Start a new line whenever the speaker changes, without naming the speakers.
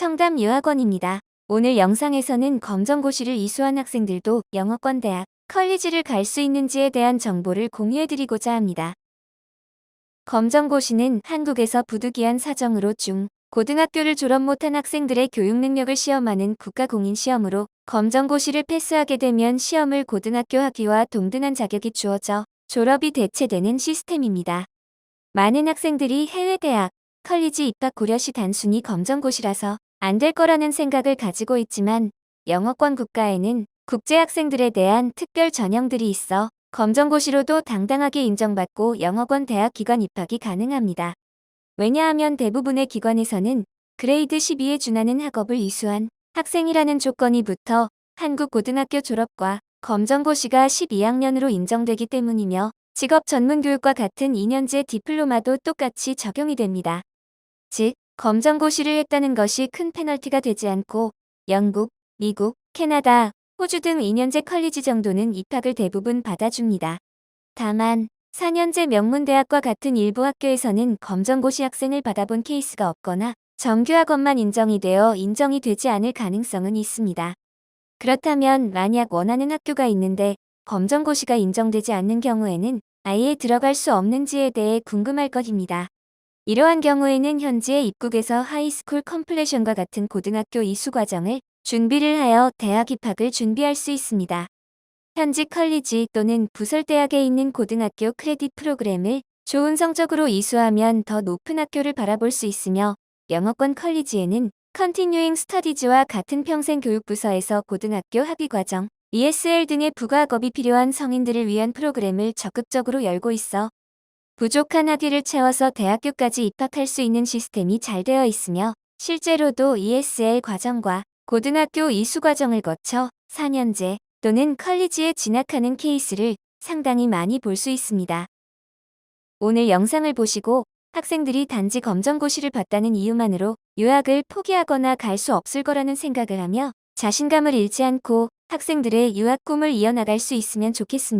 청담 유학원입니다. 오늘 영상에서는 검정고시를 이수한 학생들도 영어권 대학, 컬리지를 갈 수 있는지에 대한 정보를 공유해드리고자 합니다. 검정고시는 한국에서 부득이한 사정으로 중, 고등학교를 졸업 못한 학생들의 교육 능력을 시험하는 국가공인 시험으로 검정고시를 패스하게 되면 시험을 고등학교 학위와 동등한 자격이 주어져 졸업이 대체되는 시스템입니다. 많은 학생들이 해외 대학, 컬리지 입학 고려 시 단순히 검정고시라서 안 될 거라는 생각을 가지고 있지만 영어권 국가에는 국제 학생들에 대한 특별 전형들이 있어 검정고시로도 당당하게 인정받고 영어권 대학 기관 입학이 가능합니다. 왜냐하면 대부분의 기관에서는 그레이드 12에 준하는 학업을 이수한 학생이라는 조건이 붙어 한국 고등학교 졸업과 검정고시가 12학년으로 인정되기 때문이며 직업 전문교육과 같은 2년제 디플로마도 똑같이 적용이 됩니다. 즉, 검정고시를 했다는 것이 큰 페널티가 되지 않고 영국, 미국, 캐나다, 호주 등 2년제 컬리지 정도는 입학을 대부분 받아줍니다. 다만 4년제 명문대학과 같은 일부 학교에서는 검정고시 학생을 받아본 케이스가 없거나 정규학원만 인정이 되어 인정이 되지 않을 가능성은 있습니다. 그렇다면 만약 원하는 학교가 있는데 검정고시가 인정되지 않는 경우에는 아예 들어갈 수 없는지에 대해 궁금할 것입니다. 이러한 경우에는 현재 입국에서 하이스쿨 컴플레션과 같은 고등학교 이수 과정을 준비를 하여 대학 입학을 준비할 수 있습니다. 현직 컬리지 또는 부설대학에 있는 고등학교 크레딧 프로그램을 좋은 성적으로 이수하면 더 높은 학교를 바라볼 수 있으며 영어권 컬리지에는 컨티뉴잉 스터디즈와 같은 평생 교육부서에서 고등학교 학위 과정, ESL 등의 부가학업이 필요한 성인들을 위한 프로그램을 적극적으로 열고 있어 부족한 학위를 채워서 대학교까지 입학할 수 있는 시스템이 잘 되어 있으며 실제로도 ESL 과정과 고등학교 이수 과정을 거쳐 4년제 또는 컬리지에 진학하는 케이스를 상당히 많이 볼 수 있습니다. 오늘 영상을 보시고 학생들이 단지 검정고시를 봤다는 이유만으로 유학을 포기하거나 갈 수 없을 거라는 생각을 하며 자신감을 잃지 않고 학생들의 유학 꿈을 이어나갈 수 있으면 좋겠습니다.